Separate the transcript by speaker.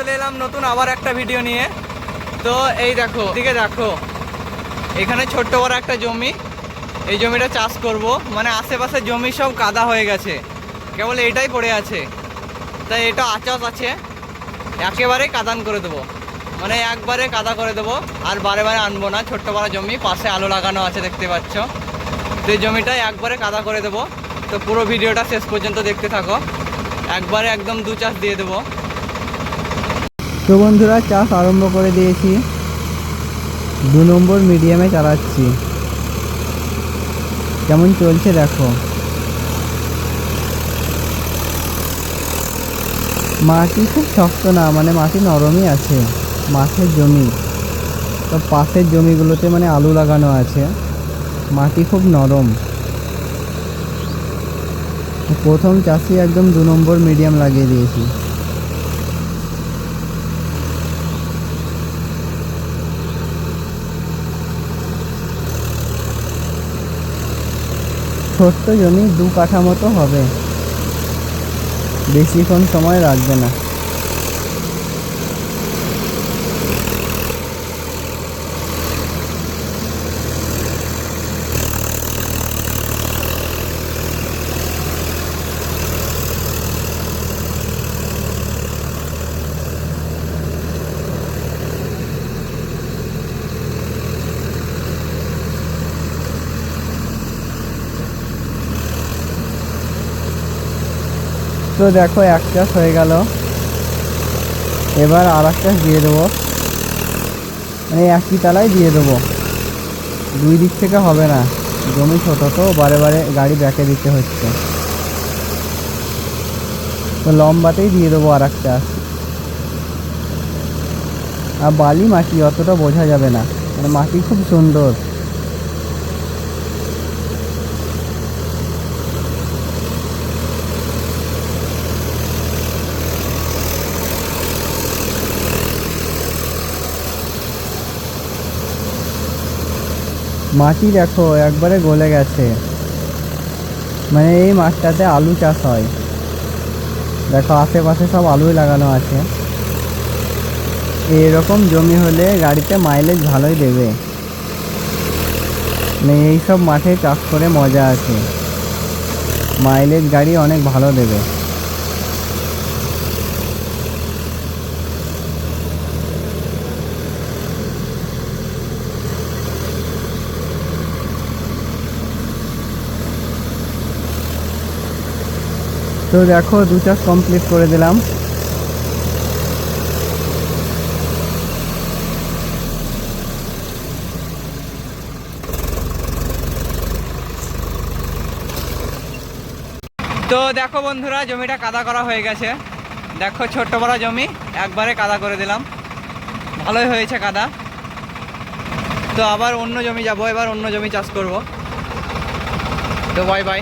Speaker 1: চলে এলাম নতুন আবার একটা ভিডিও নিয়ে। তো এই দেখো দিকে দেখো, এখানে ছোট্ট বড় একটা জমি। এই জমিটা চাষ করব। মানে আশেপাশে জমি সব কাদা হয়ে গেছে। কেবল এটাই পড়ে আছে। তাই এটা আচাস আছে। একেবারে কাদান করে দেবো। মানে একবারে কাদা করে দেবো। আর বারে বারে আনব না। ছোট্ট বড় জমি, পাশে আলো লাগানো আছে, দেখতে পাচ্ছ। তো এই জমিটা একবারে কাদা করে দেবো। তো পুরো ভিডিওটা শেষ পর্যন্ত দেখতে থাকো। একবারে একদম দু চাষ দিয়ে দেবো। তো বন্ধুরা, চাষ আরম্ভ করে দিয়েছি। দু নম্বর মিডিয়ামে চালাচ্ছি। কেমন চলছে দেখো। মাটি খুব শক্ত না মানে মাটি নরমই আছে, মাঠের জমি। তো পাশের জমিগুলোতে মানে আলু লাগানো আছে, মাটি খুব নরম। প্রথম চাষি একদম দু নম্বর মিডিয়াম লাগিয়ে দিয়েছি। ছোট্ট জমি দু কাঠা মতো হবে। বেশিক্ষণ সময় লাগবে না। তো দেখো, এক চাষ হয়ে গেল। এবার আর এক চাষ দিয়ে দেবো। মানে একই তালায় দিয়ে দেবো। দুই দিক থেকে হবে না। জমি ছোটো তো, বারে বারে গাড়ি ব্যাকে দিতে হচ্ছে। তো লম্বাতেই দিয়ে দেবো আর এক চাষ। আর বালি মাটি অতটা বোঝা যাবে না। মানে মাটি খুব সুন্দর। মাটি দেখো, একবারে গলে গেছে। মানে এই মাঠটাতে আলু চাষ হয়। দেখো, আশেপাশে সব আলুই লাগানো আছে। এরকম জমি হলে গাড়িতে মাইলেজ ভালোই দেবে। মানে এইসব মাঠে চাষ করে মজা আছে। মাইলেজ গাড়ি অনেক ভালো দেবে। তো দেখো দু চাষ কমপ্লিট করে দিলাম। তো দেখো বন্ধুরা, জমিটা কাদা করা হয়ে গেছে। দেখো ছোট্ট বড় জমি, একবারে কাদা করে দিলাম। ভালোই হয়েছে কাদা। তো আবার অন্য জমি যাব, এবার অন্য জমি চাষ করব। তো বাই বাই